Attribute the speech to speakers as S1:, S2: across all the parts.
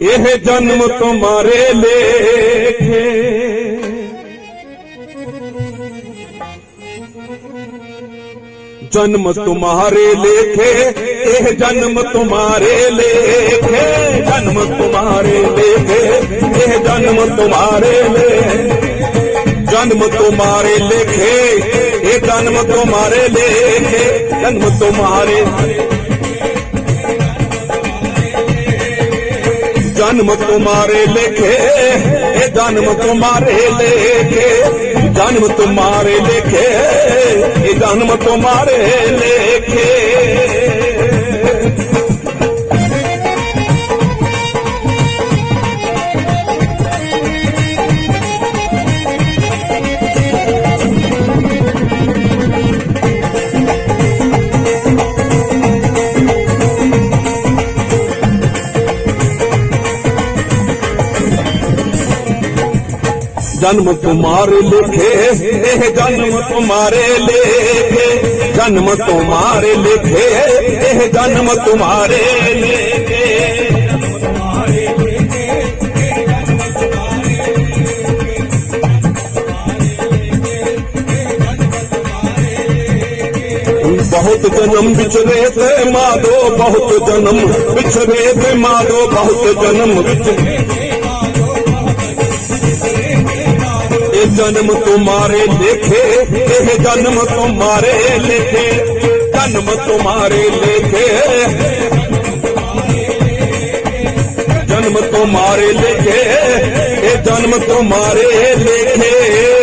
S1: ਇਹ ਜਨਮ ਤੁਮਾਰੇ ਲੇਖੇ। ਜਨਮ ਤੁਮਾਰੇ ਲੇਖੇ, ਇਹ ਜਨਮ ਤੁਮਾਰੇ ਲੇਖੇ। ਜਨਮ ਤੁਮਾਰੇ ਲੇਖੇ, ਇਹ ਜਨਮ ਤੁਮਾਰੇ ਲੇਖੇ। ਜਨਮ ਤੁਮਾਰੇ ਲੇਖੇ ਇਹ ਜਨਮ ਤੁਮਾਰੇ ਲੇਖੇ ਜਨਮ ਤੁਮਾਰੇ ਜਨਮ ਤੁਮਾਰੇ ਲੇਖੇ ਇਹ ਜਨਮ ਤੁਮਾਰੇ ਲੇਖੇ ਜਨਮ ਤੁਮਾਰੇ ਲੇਖੇ ਇਹ ਜਨਮ ਤੁਮਾਰੇ ਲੇਖੇ ਜਨਮ ਤੁਮਾਰੇ ਲਿਖੇ ਇਹ ਜਨਮ ਤੁਮਾਰੇ ਲੇਖੇ ਜਨਮ ਤੁਮਾਰੇ ਲਿਖੇ ਇਹ ਜਨਮ ਤੁਮਾਰੇ ਲੇਖੇ ਬਹੁਤ ਜਨਮ ਵਿਚਰੇ ਤੇ ਮਾਦੋ ਬਹੁਤ ਜਨਮ ਵਿਚਰੇ ਤੇ ਮਾਦੋ ਬਹੁਤ ਜਨਮ ਤੋਂ ਮਾਰੇ ਲੇਖੇ, ਇਹ ਜਨਮ ਤੋਂ ਮਾਰੇ ਲੇਖੇ, ਜਨਮ ਤੋਂ ਮਾਰੇ ਲੇਖੇ। ਜਨਮ ਤੋਂ ਮਾਰੇ ਲੇਖੇ, ਇਹ ਜਨਮ ਤੋਂ ਮਾਰੇ ਲੇਖੇ।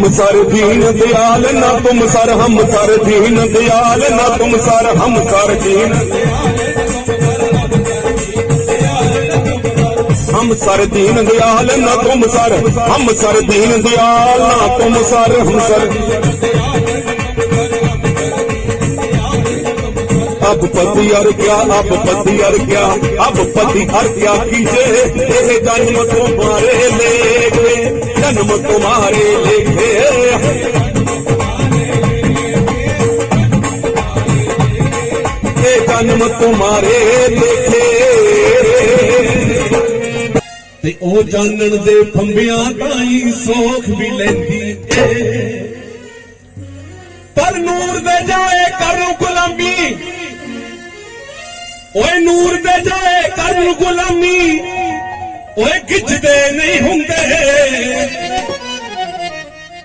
S1: हम सर दीन दयाल ना तुम सर हम सर दीन दयाल ना तुम सर हम सर दीन हम सर दीन दयाल ना तुम सर हम सर दीन दयाल ना तुम सर हम सर अब पति अर क्या अब पति अर क्या अब पति अर क्या कीजे ये जन्म तुम्हारे लेखे जन्म तुम्हारे लेखे ये जन्म तुम्हारे लेखे
S2: ਤੇ ਉਹ ਜਾਣਨ ਦੇ ਫੰਬਿਆਂ ਤਾਈ ਸੋਖ ਵੀ ਲੈਂਦੀ ਏ ਪਰ ਨੂਰ ਦੇ ਜਾਏ ਕਰਨ ਗੁਲਾਮੀ ਓਏ ਨੂਰ ਦੇ ਜਾਏ ਕਰਨ ਗੁਲਾਮੀ ਓਏ ਖਿੱਚਦੇ ਨਹੀਂ ਹੁੰਦੇ।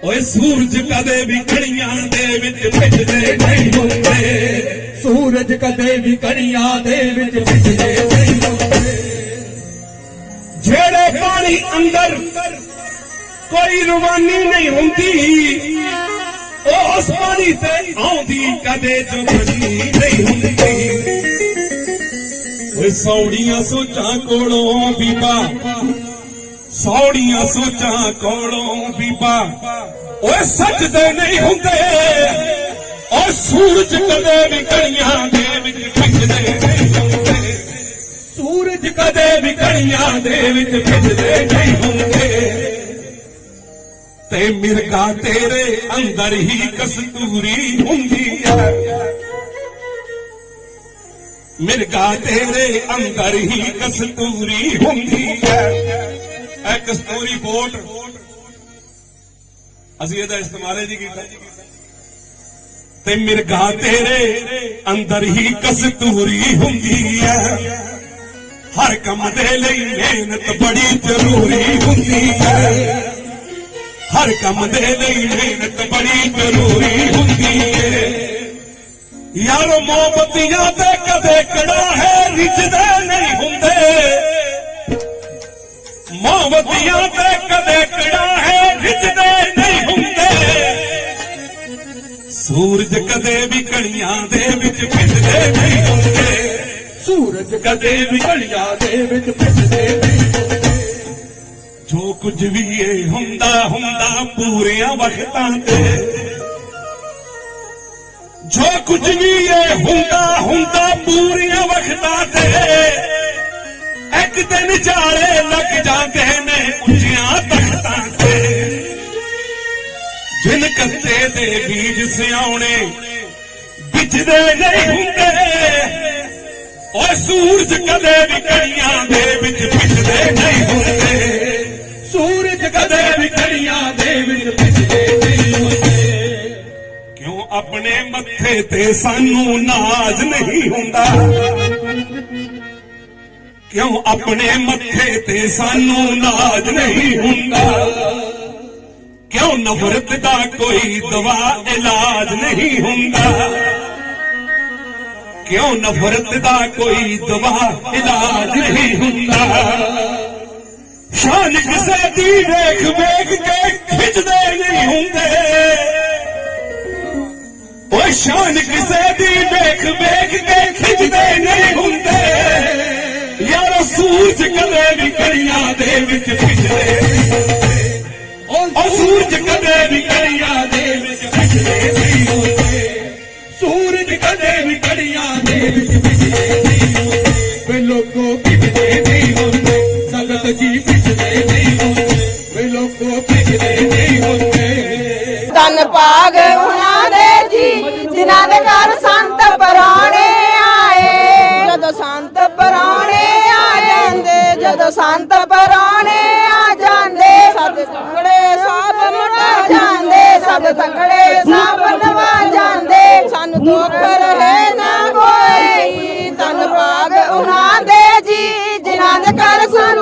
S2: ਓਏ ਸੂਰਜ ਕਦੇ ਵੀ ਖੜੀਆਂ ਦੇ ਵਿੱਚ ਭਿੱਜਦੇ ਨਹੀਂ ਹੁੰਦੇ।
S3: ਸੂਰਜ ਕਦੇ ਵੀ ਕਣੀਆਂ ਦੇ ਵਿੱਚ ਵਿਚਦੇ ਨਹੀਂ ਹੁੰਦੇ।
S2: ਜਿਹੜੇ ਪਾਣੀ ਅੰਦਰ ਕੋਈ ਰਵਾਨੀ ਨਹੀਂ ਹੁੰਦੀ ਉਹ ਉਸ ਪਾਣੀ ਤੇ ਆਉਂਦੀ ਕਦੇ ਜਵਾਨੀ ਨਹੀਂ ਹੁੰਦੀ। ਓਏ ਸੌੜੀਆਂ ਸੋਚਾਂ ਕੋਲੋਂ ਬੀਬਾ। ਸੌੜੀਆਂ ਸੋਚਾਂ ਕੋਲੋਂ ਬੀਬਾ। ਓਏ ਸੱਜਦੇ ਨਹੀਂ ਹੁੰਦੇ। ਓ ਸੂਰਜ ਕਦੇ ਵੀ ਕਣੀਆਂ ਦੇ ਵਿੱਚ ਖਿੱਚਦੇ ਨਹੀਂ ਹੁੰਦੇ। ਸੂਰਜ ਕਦੇ ਵੀ ਕਣੀਆਂ ਦੇ ਵਿੱਚ ਭਿੱਜਦੇ ਨਹੀਂ ਹੁੰਦੇ। ਤੇ ਮਿਰਗਾ ਤੇਰੇ ਅੰਦਰ ਹੀ ਕਸਤੂਰੀ ਹੁੰਦੀ ਹੈ ਮਿਰਗਾ ਤੇਰੇ ਅੰਦਰ ਹੀ ਕਸਤੂਰੀ ਹੁੰਦੀ ਹੈ। ਇਹ ਕਸਤੂਰੀ ਬੋਟ। ਅਸੀਂ ਇਹਦਾ ਇਸਤੇਮਾਲ ਹੀ ਨਹੀਂ ਕੀਤਾ। ਤੇ ਮਿਰਗਾ ਤੇਰੇ ਅੰਦਰ ਹੀ ਕਸਤੂਰੀ ਹੁੰਦੀ ਹੈ। ਹਰ ਕੰਮ ਦੇ ਲਈ ਮਿਹਨਤ ਬੜੀ ਜ਼ਰੂਰੀ ਹੁੰਦੀ ਹੈ। ਹਰ ਕੰਮ ਦੇ ਲਈ ਮਿਹਨਤ ਬੜੀ ਜ਼ਰੂਰੀ ਹੁੰਦੀ ਹੈ। ਯਾਰੋ ਮੋਮਬਤੀਆਂ ਤੇ ਕਦੇ ਕੜਾ ਹੈ ਰਿਜਦੇ ਨਹੀਂ ਹੁੰਦੇ। ਮੋਮਬਤੀਆਂ ਤੇ ਕਦੇ ਕੜਾ ਹੈ ਰਿਜਦੇ ਨਹੀਂ ਹੁੰਦੇ। ਸੂਰਜ ਕਦੇ ਵੀ ਕਣੀਆਂ ਦੇ ਵਿੱਚ ਭਿੱਜਦੇ ਨਹੀਂ ਹੁੰਦੇ।
S3: ਸੂਰਜ ਕਦੇ ਵੀ ਕਣੀਆਂ ਦੇ ਵਿੱਚ ਵਿਚਦੇ ਨਹੀਂ ਹੁੰਦੇ।
S2: ਜੋ ਕੁਝ ਵੀ ਇਹ ਹੁੰਦਾ ਹੁੰਦਾ ਪੂਰਿਆਂ ਵਕਤਾਂ ਤੇ। ਜੋ ਕੁਝ ਵੀ ਇਹ ਹੁੰਦਾ ਹੁੰਦਾ ਪੂਰੀਆਂ ਵਖਤਾਂ ਤੇ। ਇੱਕ ਦਿਨ ਜਾਲੇ ਲੱਗ ਜਾਂਦੇ ਨੇ ਉੱਚੀਆਂ ਤਖਤਾਂ ਤੇ। ਜਿਨ ਕੱਤੇ ਦੇ ਬੀਜ ਸਿਆਉਣੇ ਵਿਚਦੇ ਨਹੀਂ ਹੁੰਦੇ, ਓਏ ਸੂਰਜ ਕਦੇ ਵੀ ਕਣੀਆਂ ਦੇ ਵਿੱਚ ਵਿਚਦੇ ਨਹੀਂ ਹੁੰਦੇ।
S3: ਸੂਰਜ ਕਦੇ ਵੀ ਕਣੀਆਂ ਦੇ ਵਿੱਚ
S2: ਆਪਣੇ ਮੱਥੇ ਤੇ ਸਾਨੂੰ ਨਾਜ਼ ਨਹੀਂ ਹੁੰਦਾ। ਕਿਉਂ ਆਪਣੇ ਮੱਥੇ ਤੇ ਸਾਨੂੰ ਨਾਜ਼ ਨਹੀਂ ਹੁੰਦਾ? ਕਿਉਂ ਨਫ਼ਰਤ ਦਾ ਕੋਈ ਦਵਾ ਇਲਾਜ ਨਹੀਂ ਹੁੰਦਾ? ਕਿਉਂ ਨਫ਼ਰਤ ਦਾ ਕੋਈ ਦਵਾ ਇਲਾਜ ਨਹੀਂ ਹੁੰਦਾ? ਸ਼ਾਨ ਕਿਸੇ ਦੀ ਵੇਖ ਵੇਖ ਕੇ ਖਿੱਚਦੇ ਨਹੀਂ ਹੁੰਦੇ। ਉਹ ਸ਼ਾਨ ਕਿਸੇ ਦੀ ਵੇਖ ਵੇਖ ਕੇ ਖਿੱਚਦੇ ਨਹੀਂ ਹੁੰਦੇ। ਯਾਰ ਸੂਰਜ ਕਦੇ ਵੀ ਕਣੀਆਂ ਦੇ ਵਿੱਚ ਖਿੱਚਦੇ। ਉਹ ਸੂਰਜ ਕਦੇ ਵੀ ਕਣੀਆਂ
S3: ਦੇ ਵਿੱਚ ਵਿਚਦੇ ਨਹੀਂ ਹੁੰਦੇ। ਸੂਰਜ ਕਦੇ ਵੀ ਕਣੀਆਂ ਦੇ ਵਿੱਚ
S4: ਜਿਨ੍ਹਾਂ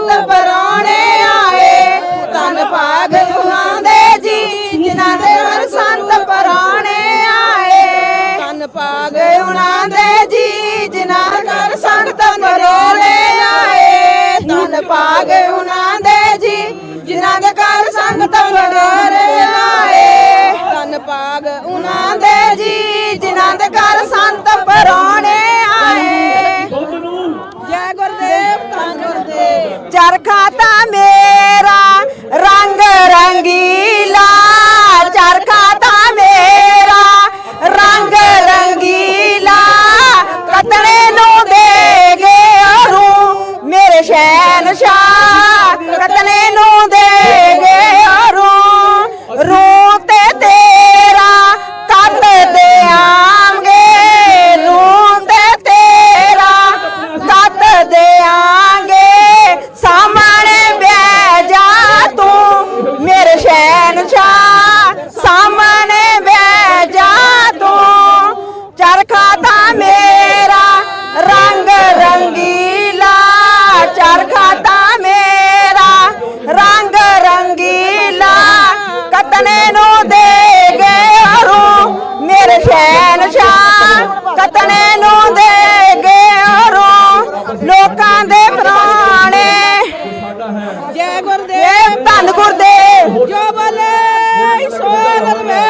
S4: ਜੋ ਬੋਲੇ ਸੋ ਲਵੇ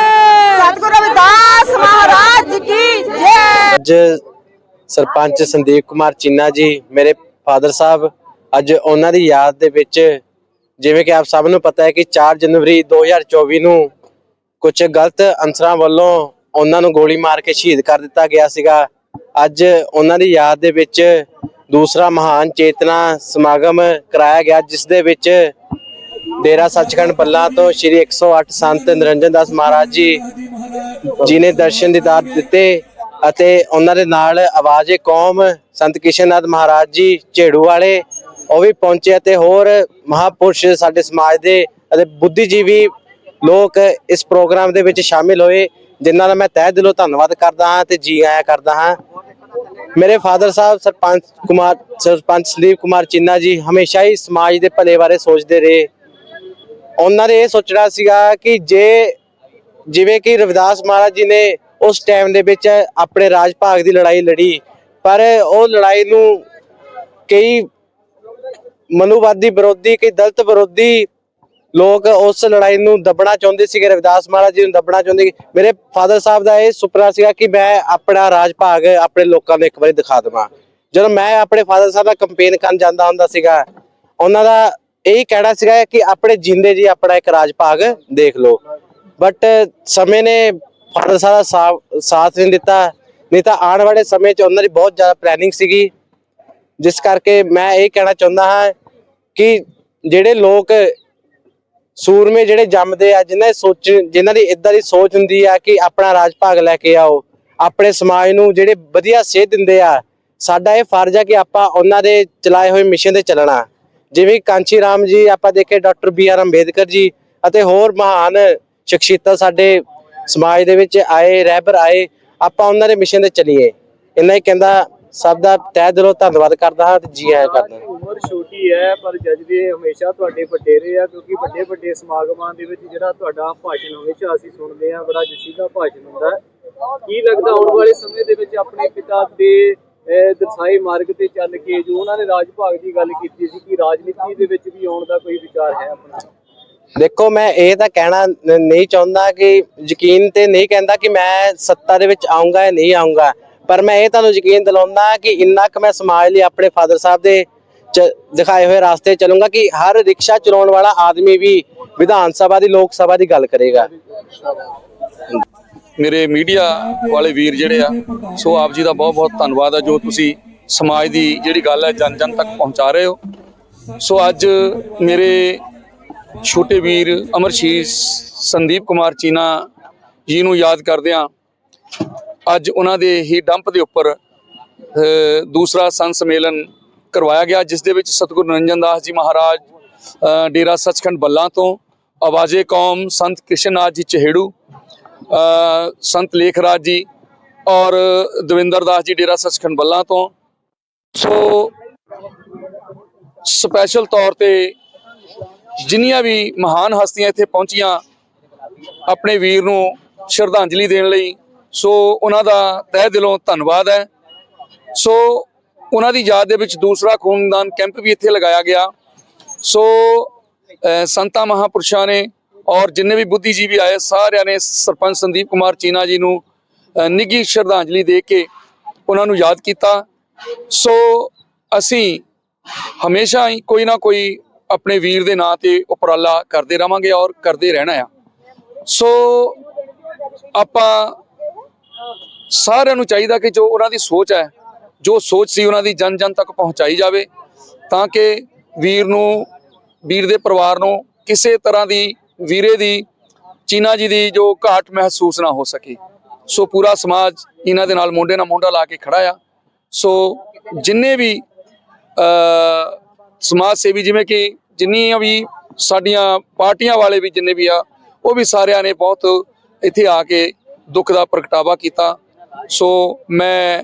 S4: ਸਤਿਗੁਰੂ ਰਵਿਦਾਸ ਮਹਾਰਾਜ ਕੀ ਜੈ।
S5: ਅੱਜ ਸਰਪੰਚ ਸੰਦੀਪ ਕੁਮਾਰ ਚੀਨਾ ਜੀ, ਮੇਰੇ ਫਾਦਰ ਸਾਹਿਬ, ਅੱਜ ਉਹਨਾਂ ਦੀ ਯਾਦ ਦੇ ਵਿੱਚ ਜਿਵੇਂ ਕਿ ਆਪ ਸਭ ਨੂੰ ਪਤਾ ਹੈ ਕਿ 4 ਜਨਵਰੀ 2024 ਨੂੰ ਕੁਝ ਗਲਤ ਅਨਸਰਾਂ ਵੱਲੋਂ ਉਹਨਾਂ ਨੂੰ ਗੋਲੀ ਮਾਰ ਕੇ ਸ਼ਹੀਦ ਕਰ ਦਿੱਤਾ ਗਿਆ ਸੀਗਾ। ਅੱਜ ਉਹਨਾਂ ਦੀ ਯਾਦ ਦੇ ਵਿੱਚ ਦੂਸਰਾ ਮਹਾਨ ਚੇਤਨਾ ਸਮਾਗਮ ਕਰਾਇਆ ਗਿਆ, ਜਿਸ ਦੇ ਵਿੱਚ ਡੇਰਾ ਸੱਚਖੰਡ ਬੱਲਾ ਤੋਂ ਸ੍ਰੀ 108 ਸੰਤ ਨਿਰੰਜਨ ਦਾਸ ਮਹਾਰਾਜ ਜੀ ਜੀ ਨੇ ਦਰਸ਼ਨ ਦੀਦਾਰ ਦਿੱਤੇ ਅਤੇ ਉਹਨਾਂ ਦੇ ਨਾਲ ਆਵਾਜ਼ੇ ਕੌਮ ਸੰਤ ਕਿਸ਼ਨਨਾਥ ਮਹਾਰਾਜ ਜੀ ਝੇੜੂ ਵਾਲੇ, ਉਹ ਵੀ ਪਹੁੰਚੇ ਅਤੇ ਹੋਰ ਮਹਾਪੁਰਸ਼ ਸਾਡੇ ਸਮਾਜ ਦੇ ਅਤੇ ਬੁੱਧੀਜੀਵੀ ਲੋਕ ਇਸ ਪ੍ਰੋਗਰਾਮ ਦੇ ਵਿੱਚ ਸ਼ਾਮਿਲ ਹੋਏ, ਜਿਨ੍ਹਾਂ ਦਾ ਮੈਂ ਤਹਿ ਦਿਲੋਂ ਧੰਨਵਾਦ ਕਰਦਾ ਹਾਂ ਤੇ ਜੀ ਆਇਆਂ ਕਰਦਾ ਹਾਂ। ਮੇਰੇ ਫਾਦਰ ਸਾਹਿਬ ਸਰਪੰਚ ਕੁਮਾਰ ਸਰਪੰਚ ਸੰਦੀਪ ਕੁਮਾਰ ਚਿੰਨਾ ਜੀ ਹਮੇਸ਼ਾ ਹੀ ਸਮਾਜ ਦੇ ਭਲੇ ਬਾਰੇ ਸੋਚਦੇ ਰਹੇ। ਉਹਨਾਂ ਨੇ ਇਹ ਸੋਚਣਾ ਸੀਗਾ ਕਿ ਜੇ ਜਿਵੇਂ ਕਿ ਰਵਿਦਾਸ ਮਹਾਰਾਜ ਜੀ ਨੇ ਉਸ ਟਾਈਮ ਦੇ ਵਿੱਚ ਆਪਣੇ ਰਾਜ ਭਾਗ ਦੀ ਲੜਾਈ ਲੜੀ, ਪਰ ਉਹ ਲੜਾਈ ਨੂੰ ਕਈ ਮਨੂਵਾਦੀ ਵਿਰੋਧੀ, ਕਈ ਦਲਤ ਵਿਰੋਧੀ ਲੋਕ ਉਸ ਲੜਾਈ ਨੂੰ ਦੱਬਣਾ ਚਾਹੁੰਦੇ ਸੀਗੇ, ਰਵਿਦਾਸ ਮਹਾਰਾਜ ਜੀ ਨੂੰ ਦੱਬਣਾ ਚਾਹੁੰਦੇ ਮੇਰੇ ਫਾਦਰ ਸਾਹਿਬ ਦਾ ਇਹ ਸੁਪਨਾ ਸੀਗਾ ਕਿ ਮੈਂ ਆਪਣਾ ਰਾਜ ਭਾਗ ਆਪਣੇ ਲੋਕਾਂ ਨੂੰ ਇੱਕ ਵਾਰੀ ਦਿਖਾ ਦੇਵਾਂ। ਜਦੋਂ ਮੈਂ ਆਪਣੇ ਫਾਦਰ ਸਾਹਿਬ ਦਾ ਕੰਪੇਨ ਕਰਨ ਜਾਂਦਾ ਹੁੰਦਾ ਸੀਗਾ, ਉਹਨਾਂ ਦਾ ਇਹੀ ਕਹਿਣਾ ਸੀਗਾ ਕਿ ਆਪਣੇ ਜਿੰਦੇ ਜੀ ਆਪਣਾ ਇੱਕ ਰਾਜ ਭਾਗ ਦੇਖ ਲਓ। ਬਟ ਸਮੇਂ ਨੇ ਫਾਦਰ ਸਾਹਿਬ ਦਾ ਸਾ- ਸਾਥ ਨਹੀਂ ਦਿੱਤਾ। ਨਹੀਂ ਤਾਂ ਆਉਣ ਵਾਲੇ ਸਮੇਂ 'ਚ ਉਹਨਾਂ ਦੀ ਬਹੁਤ ਜ਼ਿਆਦਾ ਪਲੈਨਿੰਗ ਸੀਗੀ। ਜਿਸ ਕਰਕੇ ਮੈਂ ਇਹ ਕਹਿਣਾ ਚਾਹੁੰਦਾ ਹਾਂ ਕਿ ਜਿਹੜੇ ਲੋਕ ਸੂਰਮੇ ਜਿਹੜੇ ਜੰਮਦੇ ਆ, ਜਿਨ੍ਹਾਂ ਦੀ ਸੋਚ, ਜਿਨ੍ਹਾਂ ਦੀ ਇਦਾਂ ਦੀ ਸੋਚ ਹੁੰਦੀ ਆ ਕਿ ਆਪਣਾ ਰਾਜ ਭਾਗ ਲੈ ਕੇ ਆਓ, ਆਪਣੇ ਸਮਾਜ ਨੂੰ ਜਿਹੜੇ ਵਧੀਆ ਸੇਧ ਦਿੰਦੇ ਆ, ਸਾਡਾ ਇਹ ਫਰਜ਼ ਆ ਕਿ ਆਪਾਂ ਉਹਨਾਂ ਦੇ ਚਲਾਏ ਹੋਏ ਮਿਸ਼ਨ ਤੇ ਚੱਲਣਾ। ਜਿਵੇਂ ਕਾਂਚੀ ਰਾਮ ਜੀ, ਆਪਾਂ ਦੇਖੇ doctor B R Ambedkar ji ਅਤੇ ਹੋਰ ਮਹਾਨ ਸ਼ਖਸੀਅਤਾਂ ਸਾਡੇ ਸਮਾਜ ਦੇ ਵਿੱਚ ਆਏ, ਰਹਿਬਰ ਆਏ, ਆਪਾਂ ਉਹਨਾਂ ਦੇ ਮਿਸ਼ਨ ਤੇ ਚੱਲੀਏ ਇੰਨਾ ਹੀ ਕਹਿੰਦਾ, ਸਭ ਦਾ ਤਹਿ ਦਿਲੋਂ ਧੰਨਵਾਦ ਕਰਦਾ ਹਾਂ ਤੇ ਜੀ ਆਇਆਂ ਕਰਦਾ ਹਾਂ।
S6: ਉਮਰ ਛੋਟੀ ਹੈ, ਪਰ ਜਜ਼ਬੇ ਹਮੇਸ਼ਾ ਤੁਹਾਡੇ ਵਡੇਰੇ ਆ, ਕਿਉਂਕਿ ਵੱਡੇ ਵੱਡੇ ਸਮਾਗਮਾਂ ਦੇ ਵਿੱਚ ਜਿਹੜਾ ਤੁਹਾਡਾ ਭਾਸ਼ਣ ਹਮੇਸ਼ਾ ਅਸੀਂ ਸੁਣਦੇ ਆ ਬੜਾ ਜਸ਼ੀਲਾ ਭਾਸ਼ਣ ਹੁੰਦਾ ਕੀ ਲੱਗਦਾ, ਆਉਣ ਵਾਲੇ ਸਮੇਂ ਦੇ ਵਿੱਚ ਆਪਣੇ ਪਿਤਾ ਦੇ ਅਹ, ਮਾਰਗ ਤੇ ਚੱਲ ਕੇ ਜੋ ਉਹਨਾਂ ਨੇ ਰਾਜ ਭਾਗ ਦੀ ਗੱਲ ਕੀਤੀ ਸੀ ਕਿ ਰਾਜਨੀਤੀ ਦੇ ਵਿੱਚ ਵੀ ਆਉਣ ਦਾ ਕੋਈ ਵਿਚਾਰ ਹੈ ਆਪਣਾ।
S5: ਦੇਖੋ ਮੈਂ ਇਹ ਤਾਂ ਕਹਿਣਾ ਨਹੀਂ ਚਾਹੁੰਦਾ ਕਿ ਯਕੀਨ ਤੇ ਨਹੀਂ ਕਹਿੰਦਾ ਕਿ ਮੈਂ ਸੱਤਾ ਦੇ ਵਿੱਚ ਆਉਂਗਾ ਜਾਂ ਨਹੀਂ ਆਉਂਗਾ ਪਰ ਮੈਂ ਇਹ ਤੁਹਾਨੂੰ ਯਕੀਨ ਦਿਲਾਉਂਦਾ ਕਿ ਇੰਨਾ ਕੁ ਮੈਂ ਸਮਾਜ ਲਈ ਆਪਣੇ ਫਾਦਰ ਸਾਹਿਬ ਦੇ ਦਿਖਾਏ ਹੋਏ ਰਾਸਤੇ ਚਲੂੰਗਾ ਕਿ ਹਰ ਰਿਕਸ਼ਾ ਚਲਾਉਣ ਵਾਲਾ ਆਦਮੀ ਵੀ ਵਿਧਾਨ ਸਭਾ ਦੀ ਲੋਕ ਸਭਾ ਦੀ ਗੱਲ ਕਰੇਗਾ।
S7: ਮੇਰੇ ਮੀਡੀਆ ਵਾਲੇ ਵੀਰ ਜਿਹੜੇ ਆ, ਸੋ ਆਪ ਜੀ ਦਾ ਬਹੁਤ ਬਹੁਤ ਧੰਨਵਾਦ ਆ, ਜੋ ਤੁਸੀਂ ਸਮਾਜ ਦੀ ਜਿਹੜੀ ਗੱਲ ਹੈ ਜਨ ਜਨ ਤੱਕ ਪਹੁੰਚਾ ਰਹੇ ਹੋ। ਸੋ ਅੱਜ ਮੇਰੇ ਛੋਟੇ ਵੀਰ ਅਮਰਸ਼ੀਸ ਸੰਦੀਪ ਕੁਮਾਰ ਚੀਨਾ ਜੀ ਨੂੰ ਯਾਦ ਕਰਦਿਆਂ ਅੱਜ ਉਹਨਾਂ ਦੇ ਹੀ ਡੰਪ ਦੇ ਉੱਪਰ ਦੂਸਰਾ ਸੰਤ ਸੰਮੇਲਨ ਕਰਵਾਇਆ ਗਿਆ, ਜਿਸ ਦੇ ਵਿੱਚ ਸਤਿਗੁਰੂ ਨਿਰੰਜਨ ਦਾਸ ਜੀ ਮਹਾਰਾਜ ਡੇਰਾ ਸੱਚਖੰਡ ਬੱਲਾ ਤੋਂ, ਆਵਾਜ਼ੇ ਕੌਮ ਸੰਤ ਕ੍ਰਿਸ਼ਨਨਾਥ ਜੀ ਚਹੇੜੂ ਸੰਤ ਲੇਖ ਰਾਜ ਜੀ ਔਰ ਦਵਿੰਦਰ ਦਾਸ ਜੀ ਡੇਰਾ ਸੱਚਖੰਡ ਬੱਲਾ ਤੋਂ। ਸੋ ਸਪੈਸ਼ਲ ਤੌਰ ਤੇ ਜਿੰਨੀਆਂ ਵੀ ਮਹਾਨ ਹਸਤੀਆਂ ਇੱਥੇ ਪਹੁੰਚੀਆਂ ਆਪਣੇ ਵੀਰ ਨੂੰ ਸ਼ਰਧਾਂਜਲੀ ਦੇਣ ਲਈ, ਸੋ ਉਹਨਾਂ ਦਾ ਤਹਿ ਦਿਲੋਂ ਧੰਨਵਾਦ ਹੈ। ਸੋ ਉਹਨਾਂ ਦੀ ਯਾਦ ਦੇ ਵਿੱਚ ਦੂਸਰਾ ਖੂਨਦਾਨ ਕੈਂਪ ਵੀ ਇੱਥੇ ਲਗਾਇਆ ਗਿਆ। ਸੋ ਅਹ ਸੰਤਾਂ ਮਹਾਪੁਰਸ਼ਾਂ ਨੇ ਔਰ ਜਿੰਨੇ ਵੀ ਬੁੱਧੀਜੀਵੀ ਆਏ, ਸਾਰਿਆਂ ਨੇ ਸਰਪੰਚ ਸੰਦੀਪ ਕੁਮਾਰ ਚੀਨਾ ਜੀ ਨੂੰ ਨਿੱਘੀ ਸ਼ਰਧਾਂਜਲੀ ਦੇ ਕੇ ਉਹਨਾਂ ਨੂੰ ਯਾਦ ਕੀਤਾ। ਸੋ ਅਸੀਂ ਹਮੇਸ਼ਾ ਹੀ ਕੋਈ ਨਾ ਕੋਈ ਆਪਣੇ ਵੀਰ ਦੇ ਨਾਂ ਤੇ ਉਪਰਾਲਾ ਕਰਦੇ ਰਵਾਂਗੇ ਔਰ ਕਰਦੇ ਰਹਿਣਾ ਆ। ਸੋ ਆਪਾਂ ਸਾਰਿਆਂ ਨੂੰ ਚਾਹੀਦਾ ਕਿ ਜੋ ਉਹਨਾਂ ਦੀ ਸੋਚ ਹੈ, ਜੋ ਸੋਚ ਸੀ ਉਹਨਾਂ ਦੀ ਜਨ ਜਨ ਤੱਕ ਪਹੁੰਚਾਈ ਜਾਵੇ, ਤਾਂ ਕਿ ਵੀਰ ਨੂੰ, ਵੀਰ ਦੇ ਪਰਿਵਾਰ ਨੂੰ ਕਿਸੇ ਤਰ੍ਹਾਂ ਦੀ ਵੀਰੇ ਦੀ, ਚੀਨਾ ਜੀ ਦੀ ਜੋ ਘਾਟ ਮਹਿਸੂਸ ਨਾ ਹੋ ਸਕੇ। ਸੋ ਪੂਰਾ ਸਮਾਜ ਇਹਨਾਂ ਦੇ ਨਾਲ ਮੋਢੇ ਨਾਲ ਮੋਢਾ ਲਾ ਕੇ ਖੜਾ ਆ। ਸੋ ਜਿੰਨੇ ਵੀ ਸਮਾਜ ਸੇਵੀ ਜਿਵੇਂ ਕਿ ਜਿੰਨੀਆਂ ਵੀ ਸਾਡੀਆਂ ਪਾਰਟੀਆਂ ਵਾਲੇ ਵੀ ਜਿੰਨੇ ਵੀ ਆ, ਉਹ ਵੀ ਸਾਰਿਆਂ ਨੇ ਬਹੁਤ ਇੱਥੇ ਆ ਕੇ ਦੁੱਖ ਦਾ ਪ੍ਰਗਟਾਵਾ ਕੀਤਾ। ਸੋ ਮੈਂ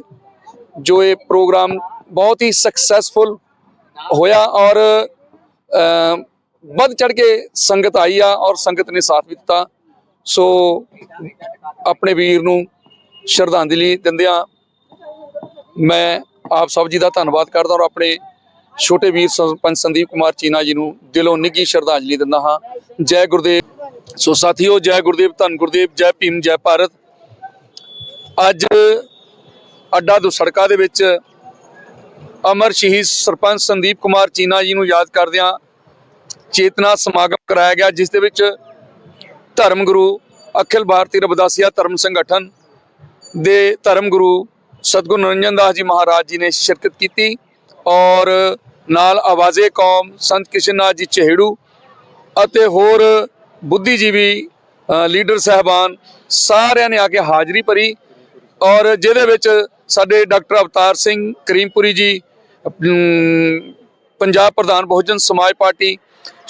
S7: ਜੋ ਇਹ ਪ੍ਰੋਗਰਾਮ ਬਹੁਤ ਹੀ ਸਕਸੈਸਫੁਲ ਹੋਇਆ ਔਰ ਵੱਧ ਚੜ ਕੇ ਸੰਗਤ ਆਈ ਆ ਔਰ ਸੰਗਤ ਨੇ ਸਾਥ ਵੀ ਦਿੱਤਾ। ਸੋ ਆਪਣੇ ਵੀਰ ਨੂੰ ਸ਼ਰਧਾਂਜਲੀ ਦਿੰਦਿਆਂ ਮੈਂ ਆਪ ਸਭ ਜੀ ਦਾ ਧੰਨਵਾਦ ਕਰਦਾ ਔਰ ਆਪਣੇ ਛੋਟੇ ਵੀਰ ਸਰਪੰਚ ਸੰਦੀਪ ਕੁਮਾਰ ਚੀਨਾ ਜੀ ਨੂੰ ਦਿਲੋਂ ਨਿੱਘੀ ਸ਼ਰਧਾਂਜਲੀ ਦਿੰਦਾ ਹਾਂ। ਜੈ ਗੁਰਦੇਵ। ਸੋ ਸਾਥੀਓ, ਜੈ ਗੁਰਦੇਵ, ਧੰਨ ਗੁਰਦੇਵ, ਜੈ ਭੀਮ, ਜੈ ਭਾਰਤ। ਅੱਜ ਅੱਡਾ ਦੋ ਸੜਕਾਂ ਦੇ ਵਿੱਚ ਅਮਰ ਸ਼ਹੀਦ ਸਰਪੰਚ ਸੰਦੀਪ ਕੁਮਾਰ ਚੀਨਾ ਜੀ ਨੂੰ ਯਾਦ ਕਰਦਿਆਂ ਚੇਤਨਾ ਸਮਾਗਮ ਕਰਾਇਆ ਗਿਆ, ਜਿਸ ਦੇ ਵਿੱਚ ਧਰਮ ਗੁਰੂ ਅਖਿਲ ਭਾਰਤੀ ਰਬਦਾਸੀਆ ਧਰਮ ਸੰਗਠਨ ਦੇ ਧਰਮ ਗੁਰੂ ਸਤਗੁਰੂ ਨਿਰੰਜਨ ਦਾਸ ਜੀ ਮਹਾਰਾਜ ਜੀ ਨੇ ਸ਼ਿਰਕਤ ਕੀਤੀ ਔਰ ਨਾਲ ਆਵਾਜ਼ੇ ਕੌਮ, ਸੰਤ ਕ੍ਰਿਸ਼ਨਨਾਥ ਜੀ ਚਹੇੜੂ ਅਤੇ ਹੋਰ ਬੁੱਧੀਜੀਵੀ ਲੀਡਰ ਸਹਿਬਾਨ ਸਾਰਿਆਂ ਨੇ ਆ ਕੇ ਹਾਜ਼ਰੀ ਭਰੀ ਔਰ ਜਿਹਦੇ ਵਿੱਚ ਸਾਡੇ ਡਾਕਟਰ ਅਵਤਾਰ ਸਿੰਘ ਕਰੀਮਪੁਰੀ ਜੀ ਪੰਜਾਬ ਪ੍ਰਧਾਨ ਬਹੁਜਨ ਸਮਾਜ ਪਾਰਟੀ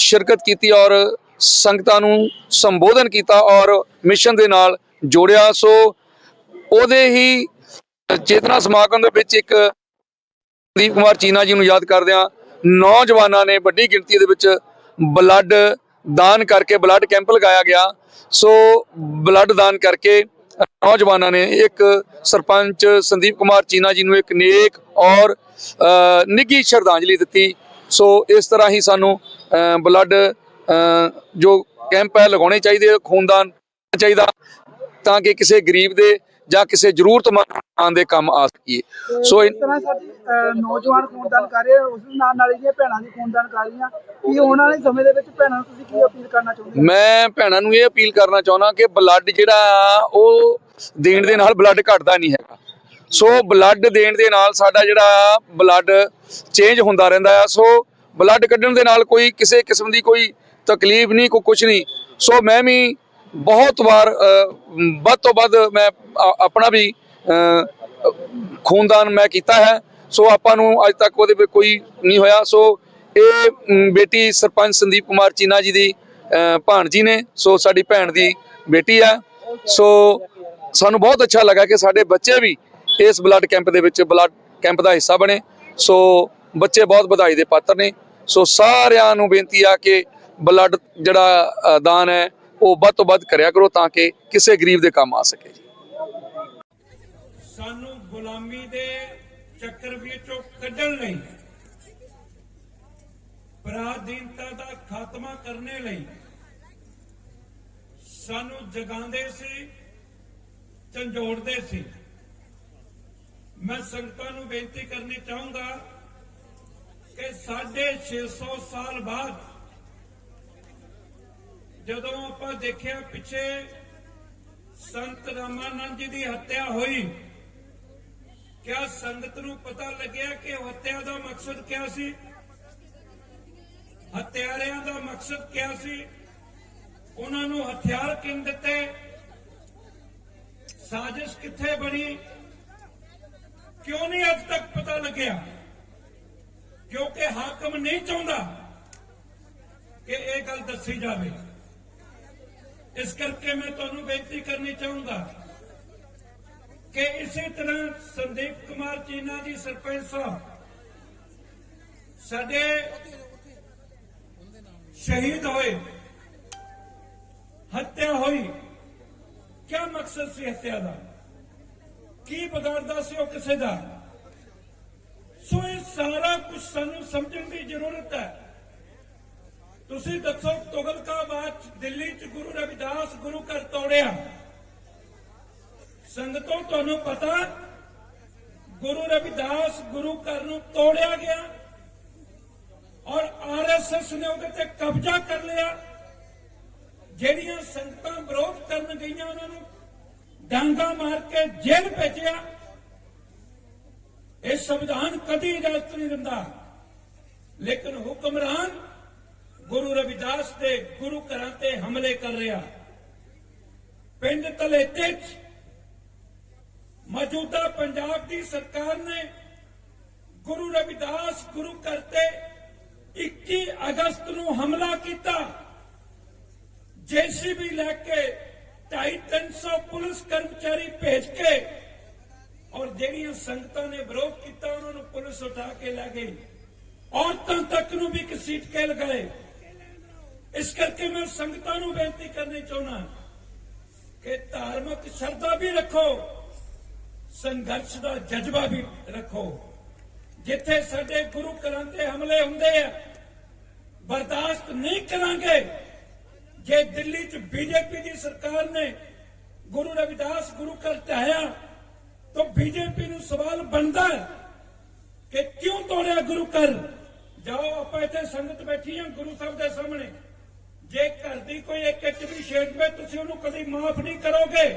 S7: ਸ਼ਿਰਕਤ ਕੀਤੀ ਔਰ ਸੰਗਤਾਂ ਨੂੰ ਸੰਬੋਧਨ ਕੀਤਾ ਔਰ ਮਿਸ਼ਨ ਦੇ ਨਾਲ ਜੋੜਿਆ। ਸੋ ਉਹਦੇ ਹੀ ਚੇਤਨਾ ਸਮਾਗਮ ਦੇ ਵਿੱਚ ਇੱਕ ਸੰਦੀਪ ਕੁਮਾਰ ਚੀਨਾ ਜੀ ਨੂੰ ਯਾਦ ਕਰਦਿਆਂ ਨੌਜਵਾਨਾਂ ਨੇ ਵੱਡੀ ਗਿਣਤੀ ਦੇ ਵਿੱਚ ਬਲੱਡ ਦਾਨ ਕਰਕੇ ਬਲੱਡ ਕੈਂਪ ਲਗਾਇਆ ਗਿਆ। ਸੋ ਬਲੱਡ ਦਾਨ ਕਰਕੇ ਨੌਜਵਾਨਾਂ ਨੇ ਇੱਕ ਸਰਪੰਚ ਸੰਦੀਪ ਕੁਮਾਰ ਚੀਨਾ ਜੀ ਨੂੰ ਇੱਕ ਨੇਕ ਔਰ ਨਿੱਘੀ ਸ਼ਰਧਾਂਜਲੀ ਦਿੱਤੀ। ਸੋ ਇਸ ਤਰ੍ਹਾਂ ਹੀ ਸਾਨੂੰ ਬਲੱਡ ਜੋ ਕੈਂਪ ਹੈ ਲਗਾਉਣੇ ਚਾਹੀਦੇ ਖੂਨਦਾਨ ਚਾਹੀਦਾ ਤਾਂ ਕਿ ਕਿਸੇ ਗਰੀਬ ਦੇ ਜਾਂ ਕਿਸੇ ਜ਼ਰੂਰਤਮੰਦ ਦੇ ਕੰਮ ਆ ਸਕੀਏ। ਸੋ
S8: ਇਸ ਤਰ੍ਹਾਂ ਸਾਡੀ ਨੌਜਵਾਨ ਖੂਨਦਾਨ ਕਰ ਰਹੇ ਉਸ ਦੇ ਨਾਲ ਨਾਲ ਇਹਦੀਆਂ ਭੈਣਾਂ ਵੀ ਖੂਨਦਾਨ ਕਰ ਰਹੀਆਂ। ਕੀ ਆਉਣ ਵਾਲੇ ਸਮੇਂ ਦੇ ਵਿੱਚ ਭੈਣਾਂ ਨੂੰ ਤੁਸੀਂ ਕੀ ਅਪੀਲ ਕਰਨਾ ਚਾਹੁੰਦੇ
S7: ਮੈਂ ਭੈਣਾਂ ਨੂੰ ਇਹ ਅਪੀਲ ਕਰਨਾ ਚਾਹੁੰਦਾ ਕਿ ਬਲੱਡ ਜਿਹੜਾ ਉਹ ਦੇਣ ਦੇ ਨਾਲ ਬਲੱਡ ਘਟਦਾ ਨਹੀਂ ਹੈਗਾ। ਸੋ ਬਲੱਡ ਦੇਣ ਦੇ ਨਾਲ ਸਾਡਾ ਜਿਹੜਾ ਬਲੱਡ ਚੇਂਜ ਹੁੰਦਾ ਰਹਿੰਦਾ ਆ। ਸੋ ਬਲੱਡ ਕੱਢਣ ਦੇ ਨਾਲ ਕੋਈ ਕਿਸੇ ਕਿਸਮ ਦੀ ਕੋਈ ਤਕਲੀਫ ਨਹੀਂ ਕੋਈ ਕੁਝ ਨਹੀਂ। ਸੋ ਮੈਂ ਵੀ ਬਹੁਤ ਵਾਰ ਵੱਧ ਤੋਂ ਵੱਧ ਮੈਂ ਆਪਣਾ ਵੀ ਖੂਨਦਾਨ ਮੈਂ ਕੀਤਾ ਹੈ। ਸੋ ਆਪਾਂ ਨੂੰ ਅੱਜ ਤੱਕ ਉਹਦੇ ਵਿੱਚ ਕੋਈ ਨਹੀਂ ਹੋਇਆ। ਸੋ ਇਹ ਬੇਟੀ ਸਰਪੰਚ ਸੰਦੀਪ ਕੁਮਾਰ ਚੀਨਾ ਜੀ ਦੀ ਅ, ਭਾਣਜੀ ਨੇ ਸੋ ਸਾਡੀ ਭੈਣ ਦੀ ਬੇਟੀ ਆ। ਸੋ ਸਾਨੂੰ ਬਹੁਤ ਅੱਛਾ ਲੱਗਾ ਕਿ ਸਾਡੇ ਬੱਚੇ ਵੀ ਇਸ ਬਲੱਡ ਕੈਂਪ ਦੇ ਵਿੱਚ ਬਲੱਡ ਕੈਂਪ ਦਾ ਹਿੱਸਾ ਬਣੇ। ਸੋ ਬੱਚੇ ਬਹੁਤ ਵਧਾਈ ਦੇ ਪਾਤਰ ਨੇ। ਸੋ ਸਾਰਿਆਂ ਨੂੰ ਬੇਨਤੀ ਆ ਕਿ ਬਲੱਡ ਜਿਹੜਾ ਦਾਨ ਹੈ, ਉਹ ਵੱਧ ਤੋਂ ਵੱਧ ਕਰਿਆ ਕਰੋ ਤਾਂ ਕਿ ਕਿਸੇ ਗਰੀਬ ਦੇ ਕੰਮ ਆ ਸਕੇ
S9: ਸਾਨੂੰ ਗੁਲਾਮੀ ਦੇ ਚੱਕਰ ਵਿੱਚੋਂ ਕੱਢਣ ਲਈ, ਪਰਾਧੀਨਤਾ ਦਾ ਖਾਤਮਾ ਕਰਨੇ ਲਈ ਸਾਨੂੰ ਜਗਾਉਂਦੇ ਸੀ, ਝੰਜੋੜਦੇ ਸੀ। ਮੈਂ ਸੰਗਤਾਂ ਨੂੰ ਬੇਨਤੀ ਕਰਨੀ ਚਾਹੂੰਗਾ ਕਿ ਸਾਢੇ 600 ਸਾਲ ਬਾਅਦ ਜਦੋਂ ਆਪਾਂ ਦੇਖਿਆ ਪਿੱਛੇ ਸੰਤ ਰਾਮਾਨੰਦ ਜੀ ਦੀ ਹੱਤਿਆ ਹੋਈ, ਕਿਆ ਸੰਗਤ ਨੂੰ ਪਤਾ ਲੱਗਿਆ ਕਿ ਹੱਤਿਆ ਦਾ ਮਕਸਦ ਕਿਆ ਸੀ? ਹੱਤਿਆਰਿਆਂ ਦਾ ਮਕਸਦ ਕਿਆ ਸੀ? ਉਹਨਾਂ ਨੂੰ ਹਥਿਆਰ ਕਿੰਨ ਦਿੱਤੇ? ਸਾਜ਼ਿਸ਼ ਕਿੱਥੇ ਬਣੀ? ਕਿਉਂ ਨਹੀਂ ਅੱਜ ਤੱਕ ਪਤਾ ਲੱਗਿਆ? ਕਿਉਂਕਿ ਹਾਕਮ ਨਹੀਂ ਚਾਹੁੰਦਾ ਕਿ ਇਹ ਗੱਲ ਦੱਸੀ ਜਾਵੇ। ਇਸ ਕਰਕੇ ਮੈਂ ਤੁਹਾਨੂੰ ਬੇਨਤੀ ਕਰਨੀ ਚਾਹੂੰਗਾ ਕਿ ਇਸੇ ਤਰ੍ਹਾਂ ਸੰਦੀਪ ਕੁਮਾਰ ਚੀਨਾ ਜੀ, ਸਰਪੰਚ ਸਾਹਿਬ, ਸਾਡੇ ਸ਼ਹੀਦ ਹੋਏ, ਹੱਤਿਆ ਹੋਈ ਕੀ ਮਕਸਦ ਸੀ ਹੱਤਿਆ ਦਾ? ਕੀ ਵਿਗਾੜਦਾ ਸੀ ਉਹ ਕਿਸੇ ਦਾ? ਸੋ ਇਹ ਸਾਰਾ ਕੁਝ ਸਾਨੂੰ ਸਮਝਣ ਦੀ ਜ਼ਰੂਰਤ ਹੈ। ਤੁਸੀਂ ਦੱਸੋ ਤੁਗਲਕਾਬਾਦ 'ਚ ਦਿੱਲੀ ਚ ਗੁਰੂ ਰਵਿਦਾਸ ਗੁਰੂ ਘਰ ਤੋੜਿਆ। ਸੰਗਤੋਂ ਤੁਹਾਨੂੰ ਪਤਾ, ਗੁਰੂ ਰਵਿਦਾਸ ਗੁਰੂ ਘਰ ਨੂੰ ਤੋੜਿਆ ਗਿਆ ਔਰ ਆਰਐਸਐਸ ਨੇ ਉਹਦੇ ਤੇ ਕਬਜ਼ਾ ਕਰ ਲਿਆ। ਜਿਹੜੀਆਂ ਸੰਗਤਾਂ ਵਿਰੋਧ ਕਰਨ ਗਈਆਂ, ਉਹਨਾਂ ਨੂੰ ਡਾਂਗਾ ਮਾਰ ਕੇ ਜੇਲ੍ਹ ਭੇਜਿਆ। ਇਹ ਸੰਵਿਧਾਨ ਕਦੀ ਇਜਾਜ਼ਤ ਨਹੀਂ ਦਿੰਦਾ। ਲੇਕਿਨ ਹੁਕਮਰਾਨ ਗੁਰੂ ਰਵਿਦਾਸ ਦੇ ਗੁਰੂ ਘਰਾਂ ਤੇ ਹਮਲੇ ਕਰ ਰਿਹਾ। ਪਿੰਡ ਤਲੇਤੇ 'ਚ ਮੌਜੂਦਾ ਪੰਜਾਬ ਦੀ ਸਰਕਾਰ ਨੇ ਗੁਰੂ ਰਵਿਦਾਸ ਗੁਰੂ ਘਰ ਤੇ 21 ਅਗਸਤ ਨੂੰ ਹਮਲਾ ਕੀਤਾ। ਜੇਸੀਬੀ ਲੈ ਕੇ 250 ਪੁਲਿਸ ਕਰਮਚਾਰੀ ਭੇਜ ਕੇ ਔਰ ਜਿਹੜੀਆਂ ਸੰਗਤਾਂ ਨੇ ਵਿਰੋਧ ਕੀਤਾ, ਉਹਨਾਂ ਨੂੰ ਪੁਲਿਸ ਉਠਾ ਕੇ ਲੈ ਗਈ। ਔਰਤਾਂ ਤੱਕ ਨੂੰ ਵੀ ਘਸੀਟ ਕੇ ਲਗਾਏ। ਇਸ ਕਰਕੇ ਮੈਂ ਸੰਗਤਾਂ ਨੂੰ ਬੇਨਤੀ ਕਰਨੀ ਚਾਹੁੰਦਾ ਕਿ ਧਾਰਮਿਕ ਸ਼ਰਧਾ ਵੀ ਰੱਖੋ, ਸੰਘਰਸ਼ ਦਾ ਜਜ਼ਬਾ ਵੀ ਰੱਖੋ। ਜਿੱਥੇ ਸਾਡੇ ਗੁਰੂ ਘਰਾਂ ਤੇ ਹਮਲੇ ਹੁੰਦੇ ਆ, ਬਰਦਾਸ਼ਤ ਨਹੀਂ ਕਰਾਂਗੇ ਜੇ ਦਿੱਲੀ 'ਚ ਬੀਜੇਪੀ ਦੀ ਸਰਕਾਰ ਨੇ ਗੁਰੂ ਰਵਿਦਾਸ ਗੁਰੂ ਘਰ ਢਾਇਆ ਤਾਂ ਬੀਜੇਪੀ ਨੂੰ ਸਵਾਲ ਬਣਦਾ ਹੈ ਕਿ ਕਿਉਂ ਤੋੜਿਆ ਗੁਰੂ ਘਰ? ਜਾਓ, ਆਪਾਂ ਇੱਥੇ ਸੰਗਤ ਬੈਠੀ ਹਾਂ ਗੁਰੂ ਸਾਹਿਬ ਦੇ ਸਾਹਮਣੇ। ਜੇ ਘਰ ਦੀ ਕੋਈ ਇੱਕ ਇੱਟ ਵੀ ਛੇੜਵੇ ਤੁਸੀਂ ਉਹਨੂੰ ਕਦੀ ਮਾਫ ਨਹੀਂ ਕਰੋਗੇ।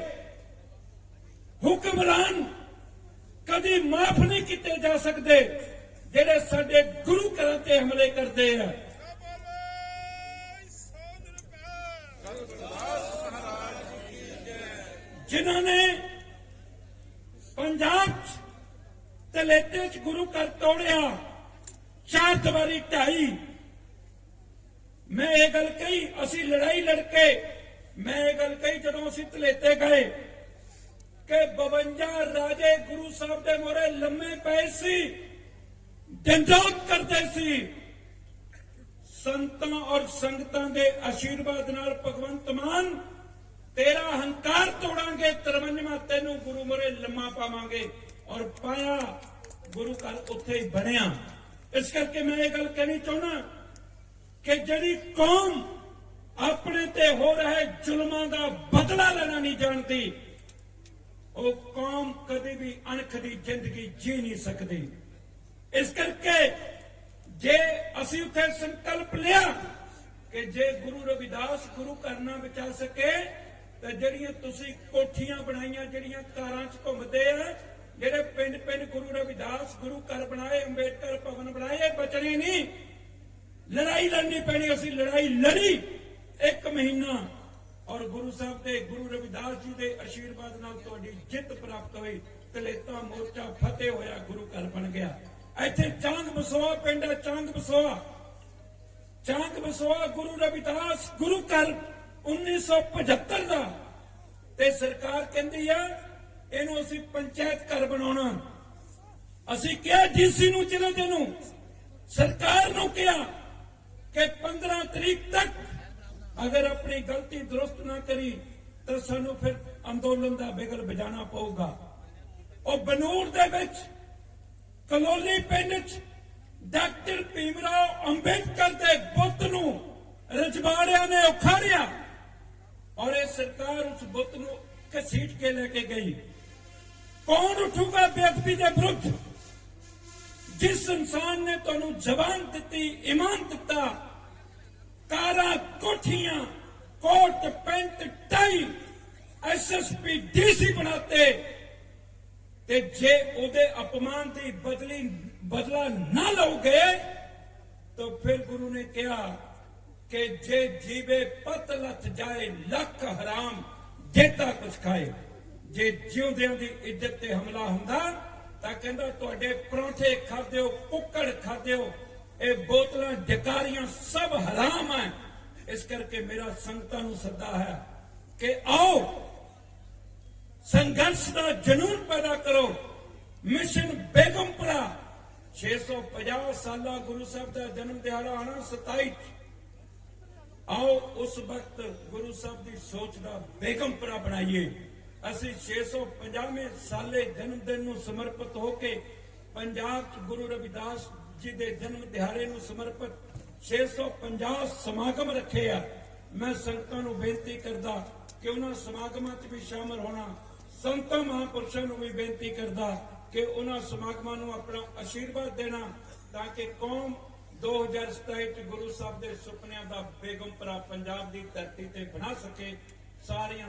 S9: ਹੁਕਮਰਾਨ ਕਦੀ ਮਾਫ ਨਹੀਂ ਕੀਤੇ ਜਾ ਸਕਦੇ, ਜਿਹੜੇ ਸਾਡੇ ਗੁਰੂ ਘਰਾਂ ਤੇ ਹਮਲੇ ਕਰਦੇ ਆ। ਜਿਨ੍ਹਾਂ ਨੇ ਪੰਜਾਬ 'ਚ ਤਲੇਤੇ 'ਚ ਗੁਰੂ ਘਰ ਤੋੜਿਆ, ਚਾਰ ਦੀਵਾਰੀ ਢਾਈ। ਮੈਂ ਇਹ ਗੱਲ ਕਹੀ, ਅਸੀਂ ਲੜਾਈ ਲੜ ਕੇ ਮੈਂ ਇਹ ਗੱਲ ਕਹੀ ਜਦੋਂ ਅਸੀਂ ਤਲੇਤੇ ਗਏ ਕਿ 52 ਰਾਜੇ ਗੁਰੂ ਸਾਹਿਬ ਦੇ ਮੋਰੇ ਲੰਮੇ ਪਏ ਸੀ ਡੰਡੋਤ ਕਰਦੇ ਸੀ। ਸੰਤਾਂ ਔਰ ਸੰਗਤਾਂ ਦੇ ਆਸ਼ੀਰਵਾਦ ਨਾਲ ਭਗਵੰਤ ਮਾਨ ਤੇਰਾ ਹੰਕਾਰ ਤੋੜਾਂਗੇ 53ਵਾਂ ਤੈਨੂੰ ਗੁਰੂ ਮੋਰੇ ਲੰਮਾ ਪਾਵਾਂਗੇ ਔਰ ਪਾਇਆ ਗੁਰੂ ਘਰ ਉੱਥੇ ਹੀ ਬਣਿਆ। ਇਸ ਕਰਕੇ ਮੈਂ ਇਹ ਗੱਲ ਕਹਿਣੀ ਚਾਹੁੰਦਾ ਕਿ ਜਿਹੜੀ ਕੌਮ ਆਪਣੇ ਤੇ ਹੋ ਰਹੇ ਜ਼ੁਲਮਾਂ ਦਾ ਬਦਲਾ ਲੈਣਾ ਨਹੀਂ ਜਾਣਦੀ, ਉਹ ਕੌਮ ਕਦੇ ਵੀ ਅਣਖ ਦੀ ਜ਼ਿੰਦਗੀ ਜੀ ਨਹੀਂ ਸਕਦੀ। ਇਸ ਕਰਕੇ ਜੇ ਅਸੀਂ ਉੱਥੇ ਸੰਕਲਪ ਲਿਆ ਕਿ ਜੇ ਗੁਰੂ ਰਵਿਦਾਸ ਗੁਰੂ ਕਰਨਾ ਬਚਾ ਸਕੇ ਤਾਂ ਜਿਹੜੀਆਂ ਤੁਸੀਂ ਕੋਠੀਆਂ ਬਣਾਈਆਂ, ਜਿਹੜੀਆਂ ਕਾਰਾਂ 'ਚ ਘੁੰਮਦੇ ਆ, ਜਿਹੜੇ ਪਿੰਡ ਪਿੰਡ ਗੁਰੂ ਰਵਿਦਾਸ ਗੁਰੂ ਘਰ ਬਣਾਏ, ਅੰਬੇਡਕਰ ਭਵਨ ਬਣਾਏ ਬਚਣੇ ਨਹੀਂ। ਲੜਾਈ ਲੜਨੀ ਪੈਣੀ, ਅਸੀਂ ਲੜਾਈ ਲੜੀ ਇੱਕ ਮਹੀਨਾ। ਔਰ ਗੁਰੂ ਸਾਹਿਬ ਦੇ, ਗੁਰੂ ਰਵਿਦਾਸ ਜੀ ਦੇ ਆਸ਼ੀਰਵਾਦ ਨਾਲ ਤੁਹਾਡੀ ਜਿੱਤ ਪ੍ਰਾਪਤ ਹੋਈ ਕਲੇਤਾ ਮੋਰਚਾ ਫਤਿਹ ਹੋਇਆ, ਗੁਰੂ ਘਰ ਬਣ ਗਿਆ। ਇੱਥੇ ਚਾਂਗ ਬਸੋਆ ਪਿੰਡ ਹੈ ਚਾਂਗ ਬਸੋਆ ਚਾਂਗ ਬਸੋਆ ਗੁਰੂ ਰਵਿਦਾਸ, ਗੁਰੂ ਘਰ। 1975 ਦਾ। ਤੇ ਸਰਕਾਰ ਕਹਿੰਦੀ ਆ, ਇਹਨੂੰ ਅਸੀਂ ਪੰਚਾਇਤ ਘਰ ਬਣਾਉਣਾ। ਅਸੀਂ ਕਿਹਾ ਡੀਸੀ ਨੂੰ, ਜ਼ਿਲ੍ਹੇ ਦੇ ਨੂੰ। ਸਰਕਾਰ ਨੂੰ ਕਿਹਾ ਕਿ 15 ਤਰੀਕ ਤੱਕ ਅਗਰ ਆਪਣੀ ਗਲਤੀ ਦਰੁਸਤ ਨਾ ਕਰੀ, ਤਾਂ ਸਾਨੂੰ ਫਿਰ ਅੰਦੋਲਨ ਦਾ ਬਿਗਲ ਵਜਾਣਾ ਪਊਗਾ। ਉਹ ਬਨੂਰ ਦੇ ਵਿੱਚ ਕਲੋਲੀ ਪਿੰਡ ਚ ਡਾਕਟਰ ਭੀਮਰਾਓ ਅੰਬੇਦਕਰ ਦੇ ਬੁੱਤ ਨੂੰ ਰਜਵਾੜਿਆਂ ਨੇ ਉਖਾੜਿਆ। ਔਰ ਇਹ ਸਰਕਾਰ ਉਸ ਬੁੱਤ ਨੂੰ ਘਸੀਟ ਕੇ ਲੈ ਕੇ ਗਈ। ਕੌਣ ਉਠੂਗਾ ਬੇਅਦਬੀ ਦੇ ਵਿਰੁੱਧ? ਜਿਸ ਇਨਸਾਨ ਨੇ ਤੁਹਾਨੂੰ ਜ਼ਬਾਨ ਦਿੱਤੀ, ਇਮਾਨ ਦਿੱਤਾ, ਕਾਰਾਂ ਕੋਠੀਆਂ, coat, pant, tie SSP DC ਬਣਾਤੇ ਤੇ ਜੇ ਉਹਦੇ ਅਪਮਾਨ ਦੀ ਬਦਲੀ, ਬਦਲਾ ਨਾ ਲਓਗੇ, ਤਾਂ ਫਿਰ ਗੁਰੂ ਨੇ ਕਿਹਾ ਕਿ ਜੇ ਜੀਵੇ ਪਤ ਲੱਥ ਜਾਏ, ਲੱਖ ਹਰਾਮ ਜੇਤਾ ਕੁਛ ਖਾਏ। ਜੇ ਜਿਉਂਦਿਆਂ ਦੀ ਇੱਜ਼ਤ ਤੇ ਹਮਲਾ ਹੁੰਦਾ, ਤਾਂ ਕਹਿੰਦਾ, ਤੁਹਾਡੇ ਪਰੌਂਠੇ ਖਾਦਿਓ ਕੁੱਕੜ ਖਾਦਿਓ ਇਹ ਬੋਤਲਾਂ, ਡਕਾਰੀਆਂ ਸਭ ਹਰਾਮ ਹੈ। ਇਸ ਕਰਕੇ ਮੇਰਾ ਸੰਗਤਾਂ ਨੂੰ ਸੱਦਾ ਹੈ ਕਿ ਆਓ, ਸੰਘਰਸ਼ ਦਾ ਜਨੂਨ ਪੈਦਾ ਕਰੋ। ਮਿਸ਼ਨ ਬੇਗਮਪੁਰਾ 650 ਸਾਲਾ ਗੁਰੂ ਸਾਹਿਬ ਦਾ ਜਨਮ ਦਿਹਾੜਾ ਆਣਾ 27 ਆਓ ਉਸ ਵਕਤ ਗੁਰੂ ਸਾਹਿਬ ਦੀ ਸੋਚ ਦਾ ਬੇਗਮਪੁਰਾ ਬਣਾਈਏ। ਅਸੀਂ 650ਵੇਂ ਸਾਲੇ ਜਨਮ ਦਿਨ ਨੂੰ ਸਮਰਪਿਤ ਹੋ ਕੇ ਪੰਜਾਬ 'ਚ ਗੁਰੂ ਰਵਿਦਾਸ ਜੀ ਦੇ ਜਨਮ ਦਿਹਾੜੇ ਨੂੰ ਸਮਰਪਿਤ 650 ਸਮਾਗਮ ਰੱਖੇ ਆ। ਮੈਂ ਸੰਗਤਾਂ ਨੂੰ ਬੇਨਤੀ ਕਰਦਾ ਕਿ ਉਹਨਾਂ ਸਮਾਗਮਾਂ 'ਚ ਵੀ ਸ਼ਾਮਲ ਹੋਣਾ, ਸੰਤਾਂ ਮਹਾਂਪੁਰਸ਼ਾਂ ਨੂੰ ਵੀ ਬੇਨਤੀ ਕਰਦਾ ਕਿ ਉਹਨਾਂ ਸਮਾਗਮਾਂ ਨੂੰ ਆਪਣਾ ਆਸ਼ੀਰਵਾਦ ਦੇਣਾ ਤਾਂ ਕਿ ਕੌਮ 2027 ਚ ਗੁਰੂ ਸਾਹਿਬ ਦੇ ਸੁਪਨਿਆਂ ਦਾ ਬੇਗਮਪੁਰਾ ਪੰਜਾਬ ਦੀ ਧਰਤੀ ਤੇ ਬਣਾ ਸਕੇ, ਸਾਰੀਆਂ